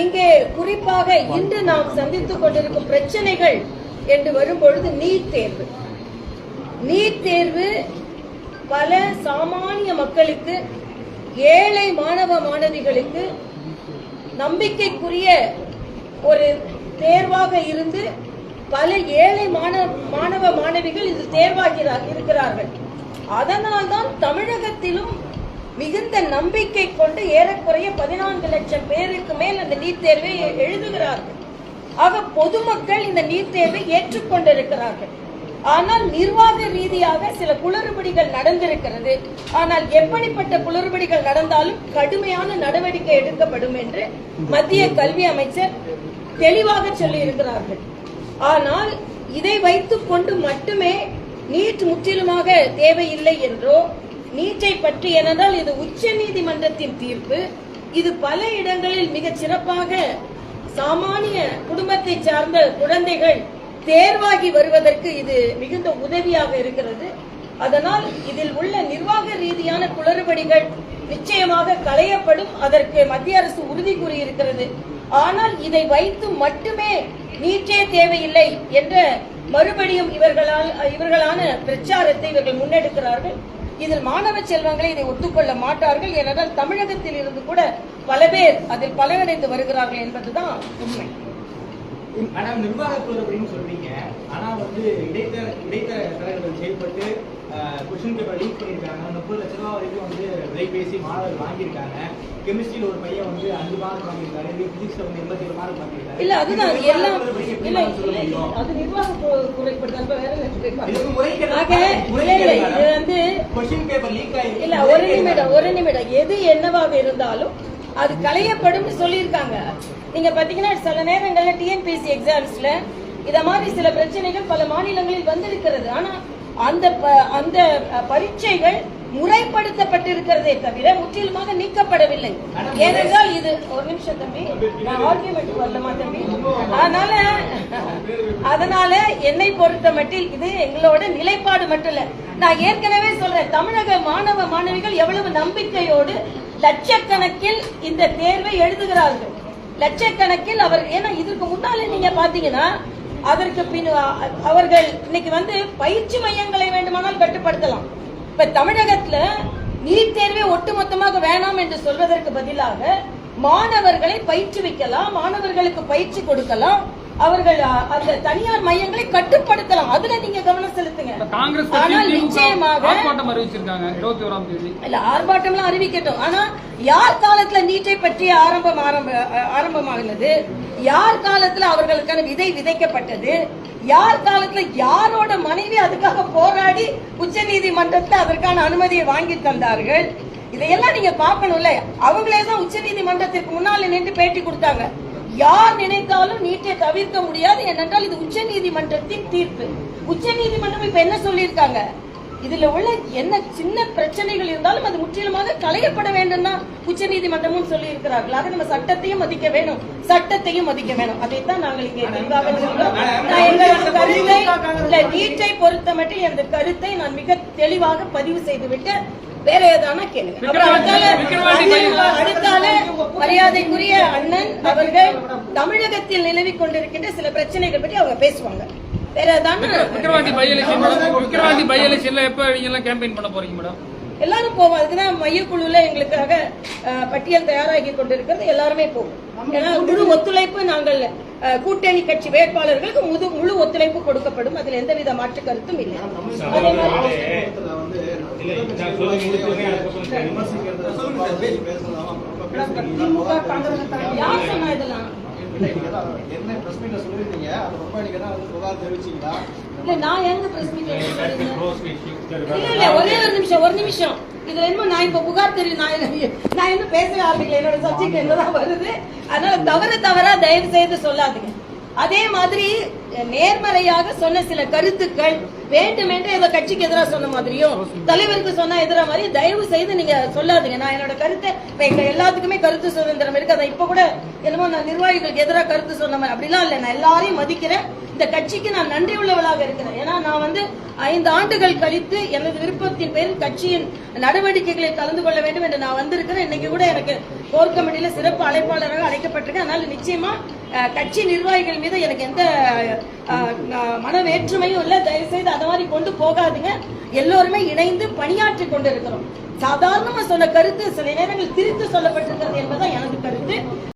இங்கே குறிப்பாக இன்று நாம் சந்தித்துக் கொண்டிருக்கும் பிரச்சனைகள் என்று வரும்பொழுது நீட் தேர்வு. நீட் தேர்வு பல சாமானிய மக்களுக்கு ஏழை மாணவ மாணவிகளுக்கு நம்பிக்கைக்குரிய ஒரு தேர்வாக இருந்து பல ஏழை மாணவ மாணவ மாணவிகள் இது தேர்வாகிறார் இருக்கிறார்கள். அதனால்தான் தமிழகத்திலும் மிகுந்த நம்பிக்கை கொண்டு ஏறக்குறைய பதினான்கு லட்சம் பேருக்கு மேல் அந்த நீட் தேர்வை எழுதுகிறார்கள். ஆக பொதுமக்கள் இந்த நீட் தேர்வை ஏற்றுக்கொண்டிருக்கிறார்கள். ஆனால் நிர்வாக ரீதியாக சில குளறுபடிகள் நடந்திருக்கிறது. ஆனால் எப்படிப்பட்ட குளறுபடிகள் நடந்தாலும் கடுமையான நடவடிக்கை எடுக்கப்படும் என்று மத்திய கல்வி அமைச்சர் தெளிவாக சொல்லியிருக்கிறார்கள். ஆனால் இதை வைத்துக் கொண்டு மட்டுமே நீட் முற்றிலுமாக தேவையில்லை என்றோ நீட்டை பற்றி ஏனென்றால் இது உச்ச நீதிமன்றத்தின் தீர்ப்பு. இது பல இடங்களில் மிக சிறப்பாக சாமானிய குடும்பத்தை சார்ந்த குழந்தைகள் தேர்வாகி வருவதற்கு இது மிகுந்த உதவியாக இருக்கிறது. அதனால் இதில் உள்ள நிர்வாக ரீதியான குளறுபடிகள் நிச்சயமாக களையப்படும். அதற்கு மத்திய அரசு உறுதி கூறியிருக்கிறது. ஆனால் இதை வைத்து மட்டுமே நீட்டே தேவையில்லை என்ற மறுபடியும் இவர்களால் இவர்களான பிரச்சாரத்தை இவர்கள் முன்னெடுக்கிறார்கள். இதில் மாணவ செல்வங்களை இதை ஒத்துக்கொள்ள மாட்டார்கள். ஏனென்றால் தமிழகத்தில் இருந்து கூட பல பேர் அதில் பலனடைந்து வருகிறார்கள் என்பதுதான் உண்மை. மேடம் நிர்வாக அப்படின்னு சொல்றீங்க ஆனா வந்து இடைத்தர இடைத்தரகர்கள் செயல்பட்டு கொஸ்டின் பேப்பர் லீக் பண்ணியிருக்காங்க. முப்பது லட்ச ரூபா வரைக்கும் வந்து விலை பேசி மாணவர்கள் வாங்கியிருக்காங்க. கெமிஸ்ட்ரியில் ஒரு பையன் வந்து அஞ்சு மார்க் வாங்கியிருக்காரு. பிசிக்ஸ்ல வந்து எண்பத்தி ஏழு மார்க் வாங்கியிருக்காரு. இல்ல அதுதான் எல்லாம் இல்ல? அது நிர்வாக. வேற இது வந்து பேப்பர் லீக் இல்ல நிமிடம் ஒரு நிமிடம். எது என்னவாக இருந்தாலும் அது களையப்படும் சொல்லியிருக்காங்க. நீங்க பாத்தீங்கன்னா சில நேரங்கள்ல டிஎன்பிஎஸ்சி எக்ஸாம்ஸ்ல இத மாதிரி சில பிரச்சனைகள் பல மாநிலங்களில் வந்திருக்கிறது. ஆனா அந்த ப- அந்த பரீட்சைகள் முறைப்படுத்தப்பட்டிருக்கிறதே தவிர முற்றிலுமாக நீக்கப்படவில்லை. ஏனென்றால் இது ஒரு நிமிஷம் தம்பி நான் ஆர்கியூமெண்ட் வரலமா தம்பி? அதனால அதனால என்னை பொறுத்த மட்டில் இது எங்களோட நிலைப்பாடு மட்டும் இல்ல. நான் ஏற்கனவே சொல்றேன் தமிழக மாணவ மாணவிகள் எவ்வளவு நம்பிக்கையோடு லட்சக்கணக்கில் இந்த தேர்வை எழுதுகிறார்கள். லட்சக்கணக்கில் அவர் ஏன்னா இதுக்கு முன்னாலே நீங்க பாத்தீங்கன்னா அதற்கு பின் அவர்கள் இன்னைக்கு வந்து பயிற்சி மையங்களை வேண்டுமானால் கட்டுப்படுத்தலாம். இப்ப தமிழகத்துல நீட் தேர்வே ஒட்டுமொத்தமாக வேணாம் என்று சொல்வதற்கு பதிலாக மாணவர்களை பயிற்றுவிக்கலாம் மாணவர்களுக்கு பயிற்சி கொடுக்கலாம். அவர்கள் அந்த தனியார் மையங்களை கட்டுப்படுத்தலாம். அதுல நீங்க கவனம் செலுத்துங்க. காங்கிரஸ் ஆனால் நிச்சயமாக ஆர்ப்பாட்டம் அறிவிச்சிருக்காங்க இருபத்தி ஓராம் தேதி. இல்ல ஆர்ப்பாட்டம்லாம் அறிவிக்கட்டும். ஆனா யார் காலத்துல நீட்டை பற்றி ஆரம்பம் ஆரம்ப அஹ், ஆரம்பமாகினது யார் காலத்துல அவர்களுக்கான விதை விதைக்கப்பட்டது? யார் காலத்துல யாரோட மனைவி அதுக்காக போராடி உச்ச நீதிமன்றத்துல அதற்கான அனுமதியை வாங்கி தந்தார்கள்? இதையெல்லாம் நீங்க பார்க்கணும்ல. அவங்களே தான் உச்ச நீதிமன்றத்திற்கு முன்னால நின்று பேட்டி கொடுத்தாங்க. யார் நினைத்தாலும் நீட்டை தவிர்க்க முடியாது ஏனென்றால் இது உச்ச நீதிமன்றத்தின் தீர்ப்பு. உச்ச நீதிமன்றம் இப்ப என்ன சொல்லியிருக்காங்க? இதுல உள்ள என்ன சின்ன பிரச்சனைகள் இருந்தாலும் அது முற்றிலுமாக களையப்பட வேண்டும் தான் உச்ச நீதிமன்றமும் சொல்லி இருக்கிறார்கள் ஆக நம்ம சட்டத்தையும் மதிக்க வேணும் சட்டத்தையும் மதிக்க வேணும். அதைத்தான் நாங்கள் இங்கே கருத்தை இல்ல நீட்டை பொறுத்த மட்டும் எனது கருத்தை நான் மிக தெளிவாக பதிவு செய்து விட்டு வேற ஏதானா கேளுங்க. அடுத்தால- மரியாதைக்குரிய அண்ணன் அவர்கள் தமிழகத்தில் நிலவிக் கொண்டிருக்கின்ற சில பிரச்சனைகள் பற்றி அவங்க பேசுவாங்க. வேற ஏதானா? Vikravandi by election madam. Vikravandi by எலெக்ஷன்ல எப்ப நீங்க எல்லாம் கேம்பெயின் பண்ண போறீங்க மேடம்? எல்லாரும் போவோம். அதுக்குதான் மையக்குழுல எங்களுக்காக பட்டியல் தயாராகி கொண்டிருக்கிறது. எல்லாருமே போவோம். ஏன்னா முழு ஒத்துழைப்பு நாங்கள் கூட்டணி கட்சி வேட்பாளர்களுக்கு முழு முழு ஒத்துழைப்பு கொடுக்கப்படும். அதில் எந்தவித மாற்று கருத்தும் இல்லை. அதே இல்ல நான் எங்க பிரஸ் மீட் இல்ல இல்ல ஒரே ஒரு நிமிஷம் ஒரு நிமிஷம். இதுல என்ன நான் இப்ப புகார் தெரியும் நான் என்ன- நான் பேசவே ஆரம்பிக்கல. என்னோட சப்ஜெக்ட் என்னதான் வருது அதனால தவறு தவறா தயவு செய்து சொல்லாதீங்க. அதே மாதிரி நேர்மறையாக சொன்ன சில கருத்துக்கள் வேண்டுமென்று ஏதோ கட்சிக்கு எதிராக சொன்ன மாதிரியும் தலைவருக்கு சொன்ன எதிராக மாதிரி தயவு செய்து நீங்க சொல்லாதீங்க. நான் என்னோட கருத்தை எங்க எல்லாத்துக்குமே கருத்து சுதந்திரம் இருக்கு. அதை இப்ப கூட என்னமோ நான் நிர்வாகிகளுக்கு எதிராக கருத்து சொன்ன மாதிரி அப்படிலாம் இல்ல. நான் எல்லாரையும் மதிக்கிறேன். இந்த கட்சிக்கு நான் நன்றி உள்ளவளாக இருக்கிறேன். ஏன்னா நான் வந்து ஐந்து ஆண்டுகள் கழித்து எனது விருப்பத்தின் பேரில் கட்சியின் நடவடிக்கைகளில் கலந்து கொள்ள வேண்டும் என்று நான் வந்திருக்கிறேன். இன்னைக்கு கூட எனக்கு கோர் கமிட்டியில சிறப்பு அழைப்பாளராக அழைக்கப்பட்டிருக்கேன். அதனால நிச்சயமா கட்சி நிர்வாகிகள் மீது எனக்கு எந்த மன வேற்றுமையும் இல்லை தயவுசெய்து அந்த மாதிரி கொண்டு போகாதுங்க. எல்லோருமே இணைந்து பணியாற்றி கொண்டிருக்கிறோம். சாதாரணமா சொன்ன கருத்து சில நேரங்கள் திருத்து சொல்லப்பட்டிருக்கிறது என்பதுதான் எனக்கு கருத்து.